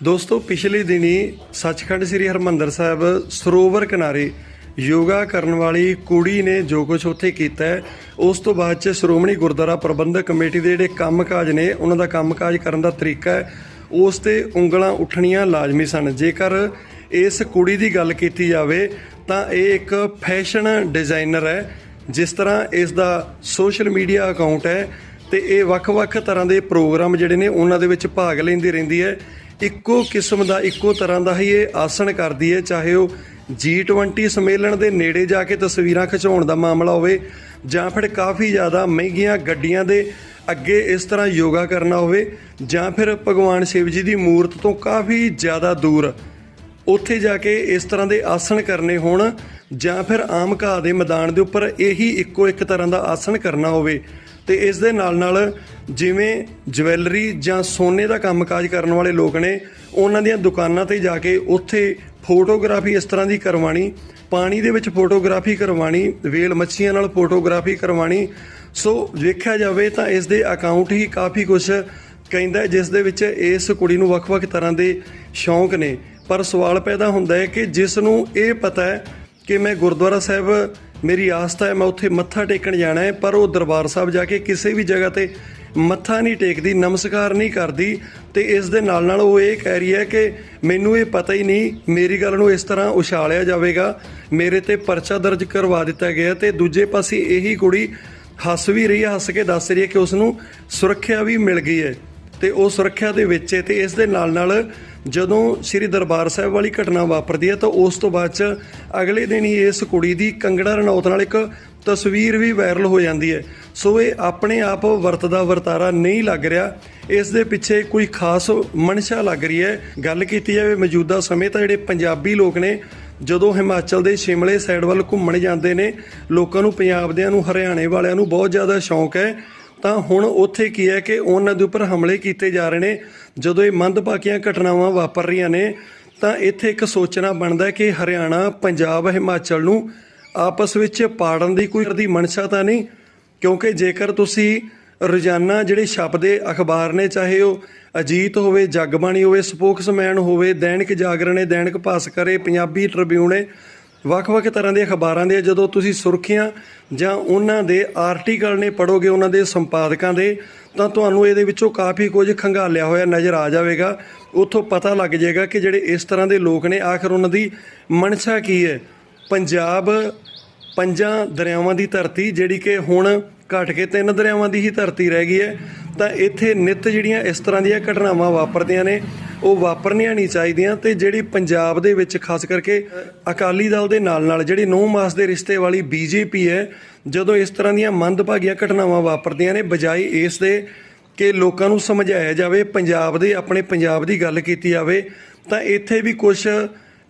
ਦੋਸਤੋ, ਪਿਛਲੇ ਦਿਨੀ ਸੱਚਖੰਡ ਸ੍ਰੀ ਹਰਮੰਦਰ ਸਾਹਿਬ ਸਰੋਵਰ ਕਿਨਾਰੇ ਯੋਗਾ ਕਰਨ ਵਾਲੀ ਕੁੜੀ ਨੇ ਜੋ ਕੁਝ ਉੱਥੇ ਕੀਤਾ ਉਸ ਤੋਂ ਬਾਅਦ ਚ ਸ਼੍ਰੋਮਣੀ ਗੁਰਦੁਆਰਾ ਪ੍ਰਬੰਧਕ ਕਮੇਟੀ ਦੇ ਜਿਹੜੇ ਕੰਮਕਾਜ ਨੇ, ਉਹਨਾਂ ਦਾ ਕੰਮਕਾਜ ਕਰਨ ਦਾ ਤਰੀਕਾ ਹੈ, ਉਸ ਤੇ ਉਂਗਲਾਂ ਉੱਠਣੀਆਂ ਲਾਜ਼ਮੀ ਸਨ। ਜੇਕਰ ਇਸ ਕੁੜੀ ਦੀ ਗੱਲ ਕੀਤੀ ਜਾਵੇ, ਤਾਂ ਇਹ ਇੱਕ ਫੈਸ਼ਨ ਡਿਜ਼ਾਈਨਰ ਹੈ, ਜਿਸ ਤਰ੍ਹਾਂ ਇਸ ਦਾ ਸੋਸ਼ਲ ਮੀਡੀਆ ਅਕਾਊਂਟ ਹੈ, ਤੇ ਇਹ ਵੱਖ-ਵੱਖ ਤਰ੍ਹਾਂ ਦੇ ਪ੍ਰੋਗਰਾਮ ਜਿਹੜੇ ਨੇ, ਉਹਨਾਂ ਦੇ ਵਿੱਚ ਭਾਗ ਲੈਂਦੀ ਰਹਿੰਦੀ ਹੈ। ਇੱਕੋ ਕਿਸਮ ਦਾ, ਇੱਕੋ ਤਰ੍ਹਾਂ ਦਾ ਹੀ ਇਹ ਆਸਣ ਕਰਦੀ ਹੈ ਚਾਹੇ ਉਹ G20 ਸੰਮੇਲਨ ਦੇ ਨੇੜੇ ਜਾ ਕੇ ਤਸਵੀਰਾਂ ਖਿਚਾਉਣ ਦਾ ਮਾਮਲਾ ਹੋਵੇ, ਜਾਂ ਫਿਰ ਕਾਫੀ ਜ਼ਿਆਦਾ ਮਹਿੰਗੀਆਂ ਗੱਡੀਆਂ ਦੇ ਅੱਗੇ ਇਸ ਤਰ੍ਹਾਂ ਯੋਗਾ ਕਰਨਾ ਹੋਵੇ, ਜਾਂ ਫਿਰ ਭਗਵਾਨ ਸ਼ਿਵ ਜੀ ਦੀ ਮੂਰਤ ਤੋਂ ਕਾਫੀ ਜ਼ਿਆਦਾ ਦੂਰ ਉੱਥੇ ਜਾ ਕੇ ਇਸ ਤਰ੍ਹਾਂ ਦੇ ਆਸਣ ਕਰਨੇ ਹੋਣ, ਜਾਂ ਫਿਰ ਆਮ ਘਾਹ ਦੇ ਮੈਦਾਨ ਦੇ ਉੱਪਰ ਇਹੀ ਇੱਕੋ ਇੱਕ ਤਰ੍ਹਾਂ ਦਾ ਆਸਣ ਕਰਨਾ ਹੋਵੇ। ਤੇ ਇਸ ਦੇ ਨਾਲ ਨਾਲ ਜਿਵੇਂ ਜਵੈਲਰੀ ਜਾਂ ਸੋਨੇ ਦਾ ਕੰਮਕਾਜ ਕਰਨ ਵਾਲੇ ਲੋਕ ਨੇ, ਉਹਨਾਂ ਦੀਆਂ ਦੁਕਾਨਾਂ ਤੇ ਜਾ ਕੇ ਉੱਥੇ ਫੋਟੋਗ੍ਰਾਫੀ ਇਸ ਤਰ੍ਹਾਂ ਦੀ ਕਰਵਾਣੀ, ਪਾਣੀ ਦੇ ਵਿੱਚ ਫੋਟੋਗ੍ਰਾਫੀ ਕਰਵਾਣੀ, ਵੇਲ ਮੱਛੀਆਂ ਨਾਲ ਫੋਟੋਗ੍ਰਾਫੀ ਕਰਵਾਣੀ। ਸੋ ਵੇਖਿਆ ਜਾਵੇ ਤਾਂ ਇਸ ਦੇ ਅਕਾਊਂਟ ਹੀ ਕਾਫੀ ਕੁਝ ਕਹਿੰਦਾ ਜਿਸ ਦੇ ਵਿੱਚ ਇਸ ਕੁੜੀ ਨੂੰ ਵੱਖ-ਵੱਖ ਤਰ੍ਹਾਂ ਦੇ ਸ਼ੌਂਕ ਨੇ। ਪਰ ਸਵਾਲ ਪੈਦਾ ਹੁੰਦਾ ਹੈ ਕਿ ਜਿਸ ਨੂੰ ਇਹ ਪਤਾ ਹੈ ਕਿ ਮੈਂ ਗੁਰਦੁਆਰਾ ਸਾਹਿਬ ਮੇਰੀ ਆਸਥਾ ਹੈ ਮੈਂ ਉੱਥੇ ਮੱਥਾ ਟੇਕਣ ਜਾਣਾ ਹੈ, ਪਰ ਉਹ ਦਰਬਾਰ ਸਾਹਿਬ ਜਾ ਕੇ ਕਿਸੇ ਵੀ ਜਗ੍ਹਾ ਤੇ ਮੱਥਾ ਨਹੀਂ ਟੇਕਦੀ, ਨਮਸਕਾਰ ਨਹੀਂ ਕਰਦੀ ਤੇ ਇਸ ਦੇ ਨਾਲ ਨਾਲ ਉਹ ਇਹ ਕਹਿ ਰਹੀ ਹੈ ਕਿ ਮੈਨੂੰ ਇਹ ਪਤਾ ਹੀ ਨਹੀਂ, ਮੇਰੀ ਗੱਲ ਨੂੰ ਇਸ ਤਰ੍ਹਾਂ ਉਛਾਲਿਆ ਜਾਵੇਗਾ, ਮੇਰੇ ਤੇ ਪਰਚਾ ਦਰਜ ਕਰਵਾ ਦਿੱਤਾ ਗਿਆ ਤੇ ਦੂਜੇ ਪਾਸੇ ਇਹੀ ਕੁੜੀ ਹੱਸ ਵੀ ਰਹੀ ਹੈ, ਹੱਸ ਕੇ ਦੱਸ ਰਹੀ ਹੈ ਕਿ ਉਸ ਨੂੰ ਸੁਰੱਖਿਆ ਵੀ ਮਿਲ ਗਈ ਹੈ ਤੇ ਉਹ ਸੁਰੱਖਿਆ ਦੇ ਵਿੱਚ ਹੈ ਤੇ ਇਸ ਦੇ ਨਾਲ ਨਾਲ ਜਦੋਂ ਸ੍ਰੀ ਦਰਬਾਰ ਸਾਹਿਬ ਵਾਲੀ ਘਟਨਾ ਵਾਪਰਦੀ ਹੈ ਤਾਂ ਉਸ ਤੋਂ ਬਾਅਦ ਚ ਅਗਲੇ ਦਿਨ ਹੀ ਇਸ ਕੁੜੀ ਦੀ ਕੰਗੜਾ ਰਣੌਤ ਨਾਲ ਇੱਕ ਤਸਵੀਰ ਵੀ ਵਾਇਰਲ ਹੋ ਜਾਂਦੀ ਹੈ। ਸੋ ਇਹ ਆਪਣੇ ਆਪ ਵਰਤਦਾ ਵਰਤਾਰਾ ਨਹੀਂ ਲੱਗ ਰਿਹਾ। ਇਸ ਦੇ ਪਿੱਛੇ ਕੋਈ ਖਾਸ ਮਨਸ਼ਾ ਲੱਗ ਰਹੀ ਹੈ। ਗੱਲ ਕੀਤੀ ਜਾਵੇ ਮੌਜੂਦਾ ਸਮੇਂ ਤਾਂ ਜਿਹੜੇ ਪੰਜਾਬੀ ਲੋਕ ਨੇ, ਜਦੋਂ ਹਿਮਾਚਲ ਦੇ ਸ਼ਿਮਲੇ ਸਾਈਡ ਵੱਲ ਘੁੰਮਣ ਜਾਂਦੇ ਨੇ, ਲੋਕਾਂ ਨੂੰ ਪੰਜਾਬ ਦਿਆਂ ਨੂੰ, ਹਰਿਆਣੇ ਵਾਲਿਆਂ ਨੂੰ ਬਹੁਤ ਜ਼ਿਆਦਾ ਸ਼ੌਂਕ ਹੈ। ਤਾਂ ਹੁਣ ਉੱਥੇ ਕੀ ਹੈ ਕਿ ਉਹਨਾਂ ਦੇ ਉੱਪਰ ਹਮਲੇ ਕੀਤੇ ਜਾ ਰਹੇ ਨੇ। ਜਦੋਂ ਇਹ ਮੰਦਭਾਗੀਆਂ ਘਟਨਾਵਾਂ ਵਾਪਰ ਰਹੀਆਂ ਨੇ, ਤਾਂ ਇੱਥੇ ਇੱਕ ਸੋਚਣਾ ਬਣਦਾ ਕਿ ਹਰਿਆਣਾ, ਪੰਜਾਬ, ਹਿਮਾਚਲ ਨੂੰ ਆਪਸ ਵਿੱਚ ਪਾੜਨ ਦੀ ਕੋਈ ਦੀ ਮਨਸ਼ਾ ਤਾਂ ਨਹੀਂ, ਕਿਉਂਕਿ ਜੇਕਰ ਤੁਸੀਂ ਰੋਜ਼ਾਨਾ ਜਿਹੜੇ ਛਪਦੇ ਅਖਬਾਰ ਨੇ, ਚਾਹੇ ਉਹ ਅਜੀਤ ਹੋਵੇ, ਜਗਬਾਣੀ ਹੋਵੇ, ਸਪੋਕਸਮੈਨ ਹੋਵੇ, ਦੈਨਿਕ ਜਾਗਰਣ ਹੈ ਦੈਨਿਕ ਭਾਸਕਰ ਹੈ ਪੰਜਾਬੀ ਟ੍ਰਿਬਿਊਨ ਹੈ ਵੱਖ-ਵੱਖ ਤਰ੍ਹਾਂ ਦੇ ਅਖਬਾਰਾਂ ਦੇ ਜਦੋਂ ਤੁਸੀਂ ਸੁਰਖੀਆਂ ਜਾਂ ਉਹਨਾਂ ਦੇ ਆਰਟੀਕਲ ਨੇ ਪੜੋਗੇ ਉਹਨਾਂ ਦੇ ਸੰਪਾਦਕਾਂ ਦੇ, ਤਾਂ ਤੁਹਾਨੂੰ ਇਹਦੇ ਵਿੱਚੋਂ ਕਾਫੀ ਕੁਝ ਖੰਗਾਲਿਆ ਹੋਇਆ ਨਜ਼ਰ ਆ ਜਾਵੇਗਾ। ਉੱਥੋਂ ਪਤਾ ਲੱਗ ਜਾਏਗਾ ਕਿ ਜਿਹੜੇ ਇਸ ਤਰ੍ਹਾਂ ਦੇ ਲੋਕ ਨੇ, ਆਖਰ ਉਹਨਾਂ ਦੀ ਮਨਸ਼ਾ ਕੀ ਹੈ? ਪੰਜਾਬ ਪੰਜਾਂ ਦਰਿਆਵਾਂ ਦੀ ਧਰਤੀ, ਜਿਹੜੀ ਕਿ ਹੁਣ ਘਟ ਕੇ ਤਿੰਨ ਦਰਿਆਵਾਂ ਦੀ ਹੀ ਧਰਤੀ ਰਹਿ ਗਈ ਹੈ। ਤਾਂ ਇੱਥੇ ਨਿਤ ਜਿਹੜੀਆਂ ਇਸ ਤਰ੍ਹਾਂ ਦੀਆਂ ਘਟਨਾਵਾਂ ਵਾਪਰਦੀਆਂ ਨੇ, ਉਹ ਵਾਪਰਨੀਆਂ ਨਹੀਂ ਚਾਹੀਦੀਆਂ ਤੇ ਜਿਹੜੀ ਪੰਜਾਬ ਦੇ ਵਿੱਚ ਖਾਸ ਕਰਕੇ ਅਕਾਲੀ ਦਲ ਦੇ ਨਾਲ ਨਾਲ ਜਿਹੜੀ ਨੌ ਮਾਸ ਦੇ ਰਿਸ਼ਤੇ ਵਾਲੀ ਬੀਜੇਪੀ ਹੈ, ਜਦੋਂ ਇਸ ਤਰ੍ਹਾਂ ਦੀਆਂ ਮੰਦਭਾਗੀਆਂ ਘਟਨਾਵਾਂ ਵਾਪਰਦੀਆਂ ਨੇ ਬਜਾਈ ਇਸ ਦੇ ਕਿ ਲੋਕਾਂ ਨੂੰ ਸਮਝਾਇਆ ਜਾਵੇ, ਪੰਜਾਬ ਦੇ ਆਪਣੇ ਪੰਜਾਬ ਦੀ ਗੱਲ ਕੀਤੀ ਜਾਵੇ, ਤਾਂ ਇੱਥੇ ਵੀ ਕੁਝ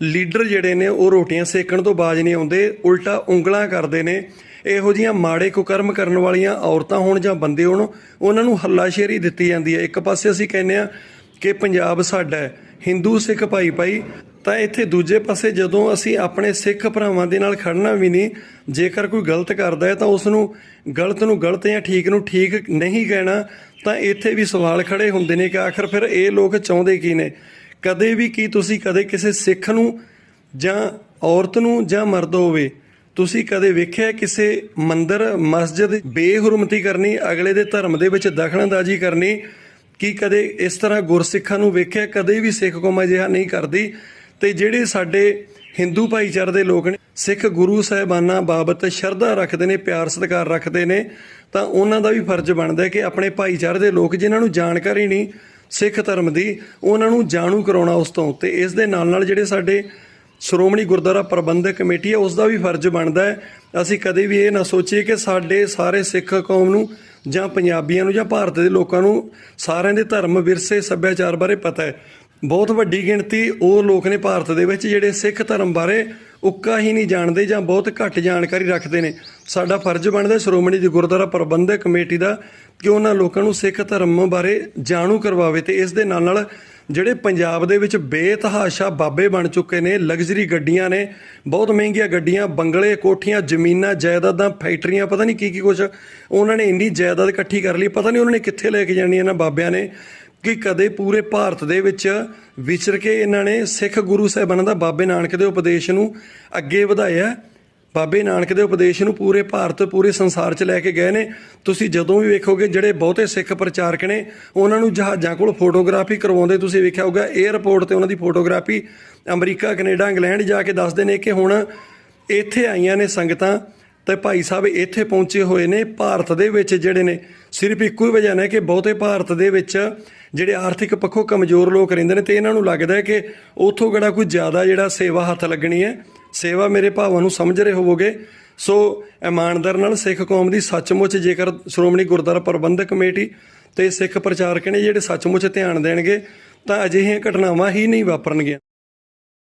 ਲੀਡਰ ਜਿਹੜੇ ਨੇ, ਉਹ ਰੋਟੀਆਂ ਸੇਕਣ ਤੋਂ ਬਾਜ ਨਹੀਂ ਆਉਂਦੇ, ਉਲਟਾ ਉਂਗਲਾਂ ਕਰਦੇ ਨੇ। ਇਹੋ ਜੀਆਂ ਮਾੜੇ ਕੁਕਰਮ ਕਰਨ ਵਾਲੀਆਂ ਔਰਤਾਂ ਹੋਣ ਜਾਂ ਬੰਦੇ ਹੋਣ, ਉਹਨਾਂ ਨੂੰ ਹੱਲਾਸ਼ੇਰੀ ਦਿੱਤੀ ਜਾਂਦੀ ਹੈ। ਇੱਕ ਪਾਸੇ ਅਸੀਂ ਕਹਿੰਦੇ ਆ ਕਿ ਪੰਜਾਬ ਸਾਡਾ ਹੈ, ਹਿੰਦੂ ਸਿੱਖ ਭਾਈ ਭਾਈ, ਤਾਂ ਇੱਥੇ ਦੂਜੇ ਪਾਸੇ ਜਦੋਂ ਅਸੀਂ ਆਪਣੇ ਸਿੱਖ ਭਰਾਵਾਂ ਦੇ ਨਾਲ ਖੜਨਾ ਵੀ ਨਹੀਂ, ਜੇਕਰ ਕੋਈ ਗਲਤ ਕਰਦਾ ਹੈ ਤਾਂ ਉਸ ਨੂੰ ਗਲਤ ਨੂੰ ਗਲਤ ਜਾਂ ਠੀਕ ਨੂੰ ਠੀਕ ਨਹੀਂ ਕਹਿਣਾ, ਤਾਂ ਇੱਥੇ ਵੀ ਸਵਾਲ ਖੜੇ ਹੁੰਦੇ ਨੇ ਕਿ ਆਖਰ ਫਿਰ ਇਹ ਲੋਕ ਚਾਹੁੰਦੇ ਕੀ ਨੇ? ਕਦੇ ਵੀ ਕੀ ਤੁਸੀਂ ਕਦੇ ਕਿਸੇ ਸਿੱਖ ਨੂੰ ਜਾਂ ਔਰਤ ਨੂੰ ਜਾਂ ਮਰਦ ਹੋਵੇ ਤੁਸੀਂ ਕਦੇ ਵੇਖਿਆ ਕਿਸੇ ਮੰਦਰ, ਮਸਜਿਦ ਬੇਹਰਮਤੀ ਕਰਨੀ, ਅਗਲੇ ਦੇ ਧਰਮ ਦੇ ਵਿੱਚ ਦਖਲਅੰਦਾਜ਼ੀ ਕਰਨੀ? ਕੀ ਕਦੇ ਇਸ ਤਰ੍ਹਾਂ ਗੁਰਸਿੱਖਾਂ ਨੂੰ ਵੇਖਿਆ? ਕਦੇ ਵੀ ਸਿੱਖ ਕੌਮ ਅਜਿਹਾ ਨਹੀਂ ਕਰਦੀ? ਤੇ ਜਿਹੜੇ ਸਾਡੇ ਹਿੰਦੂ ਭਾਈਚਾਰੇ ਦੇ ਲੋਕ ਨੇ, ਸਿੱਖ ਗੁਰੂ ਸਾਹਿਬਾਨਾਂ ਬਾਬਤ ਸ਼ਰਧਾ ਰੱਖਦੇ ਨੇ, ਪਿਆਰ ਸਤਿਕਾਰ ਰੱਖਦੇ ਨੇ, ਤਾਂ ਉਹਨਾਂ ਦਾ ਵੀ ਫਰਜ਼ ਬਣਦਾ ਹੈ ਕਿ ਆਪਣੇ ਭਾਈਚਾਰੇ ਦੇ ਲੋਕ ਜਿਨ੍ਹਾਂ ਨੂੰ ਜਾਣਕਾਰੀ ਨਹੀਂ ਸਿੱਖ ਧਰਮ ਦੀ, ਉਹਨਾਂ ਨੂੰ ਜਾਣੂ ਕਰਾਉਣਾ ਉਸ ਤੋਂ। ਤੇ ਇਸ ਦੇ ਨਾਲ ਨਾਲ ਜਿਹੜੇ ਸਾਡੇ ਸ਼੍ਰੋਮਣੀ ਗੁਰਦੁਆਰਾ ਪ੍ਰਬੰਧਕ ਕਮੇਟੀ ਹੈ ਉਸ ਦਾ ਵੀ ਫਰਜ਼ ਬਣਦਾ ਹੈ। ਅਸੀਂ ਕਦੇ ਵੀ ਇਹ ਨਾ ਸੋਚੀਏ ਕਿ ਸਾਡੇ ਸਾਰੇ ਸਿੱਖ ਕੌਮ ਨੂੰ ਜਾਂ ਪੰਜਾਬੀਆਂ ਨੂੰ ਜਾਂ ਭਾਰਤ ਦੇ ਲੋਕਾਂ ਨੂੰ ਸਾਰਿਆਂ ਦੇ ਧਰਮ, ਵਿਰਸੇ, ਸੱਭਿਆਚਾਰ ਬਾਰੇ ਪਤਾ ਹੈ। ਬਹੁਤ ਵੱਡੀ ਗਿਣਤੀ ਉਹ ਲੋਕ ਨੇ ਭਾਰਤ ਦੇ ਵਿੱਚ ਜਿਹੜੇ ਸਿੱਖ ਧਰਮ ਬਾਰੇ ਉੱਕਾ ਹੀ ਨਹੀਂ ਜਾਣਦੇ ਜਾਂ ਬਹੁਤ ਘੱਟ ਜਾਣਕਾਰੀ ਰੱਖਦੇ ਨੇ। ਸਾਡਾ ਫਰਜ਼ ਬਣਦਾ ਸ਼੍ਰੋਮਣੀ ਦੀ ਗੁਰਦੁਆਰਾ ਪ੍ਰਬੰਧਕ ਕਮੇਟੀ ਦਾ ਕਿ ਉਹਨਾਂ ਲੋਕਾਂ ਨੂੰ ਸਿੱਖ ਧਰਮ ਬਾਰੇ ਜਾਣੂ ਕਰਵਾਵੇ ਤੇ ਇਸ ਦੇ ਨਾਲ ਨਾਲ ਜਿਹੜੇ ਪੰਜਾਬ ਦੇ ਵਿੱਚ ਬੇਤਹਾਸ਼ਾ ਬਾਬੇ ਬਣ ਚੁੱਕੇ ਨੇ, ਲਗਜ਼ਰੀ ਗੱਡੀਆਂ ਨੇ, ਬਹੁਤ ਮਹਿੰਗੀਆਂ ਗੱਡੀਆਂ, ਬੰਗਲੇ, ਕੋਠੀਆਂ, ਜ਼ਮੀਨਾਂ, ਜਾਇਦਾਦਾਂ, ਫੈਕਟਰੀਆਂ, ਪਤਾ ਨਹੀਂ ਕੀ ਕੀ ਕੁਝ ਉਹਨਾਂ ਨੇ ਇੰਨੀ ਜਾਇਦਾਦ ਇਕੱਠੀ ਕਰ ਲਈ, ਪਤਾ ਨਹੀਂ ਉਹਨਾਂ ਨੇ ਕਿੱਥੇ ਲੈ ਕੇ ਜਾਣੀ ਇਹਨਾਂ ਬਾਬਿਆਂ ਨੇ, ਕਿ ਕਦੇ ਪੂਰੇ ਭਾਰਤ ਦੇ ਵਿੱਚ ਵਿਚਰ ਕੇ ਇਹਨਾਂ ਨੇ ਸਿੱਖ ਗੁਰੂ ਸਾਹਿਬਾਨਾਂ ਦਾ ਬਾਬੇ ਨਾਨਕ ਦੇ ਉਪਦੇਸ਼ ਨੂੰ ਅੱਗੇ ਵਧਾਇਆ। ਬਾਬੇ ਨਾਨਕ ਦੇ ਉਪਦੇਸ਼ ਨੂੰ ਪੂਰੇ ਭਾਰਤ, ਪੂਰੇ ਸੰਸਾਰ 'ਚ ਲੈ ਕੇ ਗਏ ਨੇ। ਤੁਸੀਂ ਜਦੋਂ ਵੀ ਵੇਖੋਗੇ ਜਿਹੜੇ ਬਹੁਤੇ ਸਿੱਖ ਪ੍ਰਚਾਰਕ ਨੇ, ਉਹਨਾਂ ਨੂੰ ਜਹਾਜ਼ਾਂ ਕੋਲ ਫੋਟੋਗ੍ਰਾਫੀ ਕਰਵਾਉਂਦੇ ਤੁਸੀਂ ਵੇਖਿਆ ਹੋਊਗਾ 에ਅਰਪੋਰਟ ਤੇ ਉਹਨਾਂ ਦੀ ਫੋਟੋਗ੍ਰਾਫੀ, ਅਮਰੀਕਾ, ਕੈਨੇਡਾ, ਇੰਗਲੈਂਡ ਜਾ ਕੇ ਦੱਸਦੇ ਨੇ ਕਿ ਹੁਣ ਇੱਥੇ ਆਈਆਂ ਨੇ ਸੰਗਤਾਂ ਤੇ ਭਾਈ ਸਾਹਿਬ ਇੱਥੇ ਪਹੁੰਚੇ ਹੋਏ ਨੇ ਭਾਰਤ ਦੇ ਵਿੱਚ ਜਿਹੜੇ ਨੇ। ਸਿਰਫ ਇੱਕੋ ਹੀ ਵਜ੍ਹਾ ਨੇ ਕਿ ਬਹੁਤੇ ਭਾਰਤ ਦੇ ਵਿੱਚ ਜਿਹੜੇ ਆਰਥਿਕ ਪੱਖੋਂ ਕਮਜ਼ੋਰ ਲੋਕ ਰਹਿੰਦੇ ਨੇ ਤੇ ਇਹਨਾਂ ਨੂੰ ਲੱਗਦਾ ਹੈ ਕਿ ਉਥੋਂ ਕਿਹੜਾ ਕੋਈ ਜ਼ਿਆਦਾ ਜਿਹੜਾ ਸੇਵਾ ਹੱਥ ਲੱਗਣੀ ਹੈ। ਸੇਵਾ ਮੇਰੇ ਭਾਵਾਂ ਨੂੰ ਸਮਝ ਰਹੇ ਹੋਵੋਗੇ। ਸੋ, ਇਮਾਨਦਾਰ ਨਾਲ ਸਿੱਖ ਕੌਮ ਦੀ ਸੱਚਮੁੱਚ ਜੇਕਰ ਸ਼੍ਰੋਮਣੀ ਗੁਰਦੁਆਰਾ ਪ੍ਰਬੰਧਕ ਕਮੇਟੀ ਤੇ ਸਿੱਖ ਪ੍ਰਚਾਰਕ ਨੇ ਜਿਹੜੇ ਸੱਚਮੁੱਚ ਧਿਆਨ ਦੇਣਗੇ, ਤਾਂ ਅਜਿਹੀਆਂ ਘਟਨਾਵਾਂ ਹੀ ਨਹੀਂ ਵਾਪਰਨਗੀਆਂ।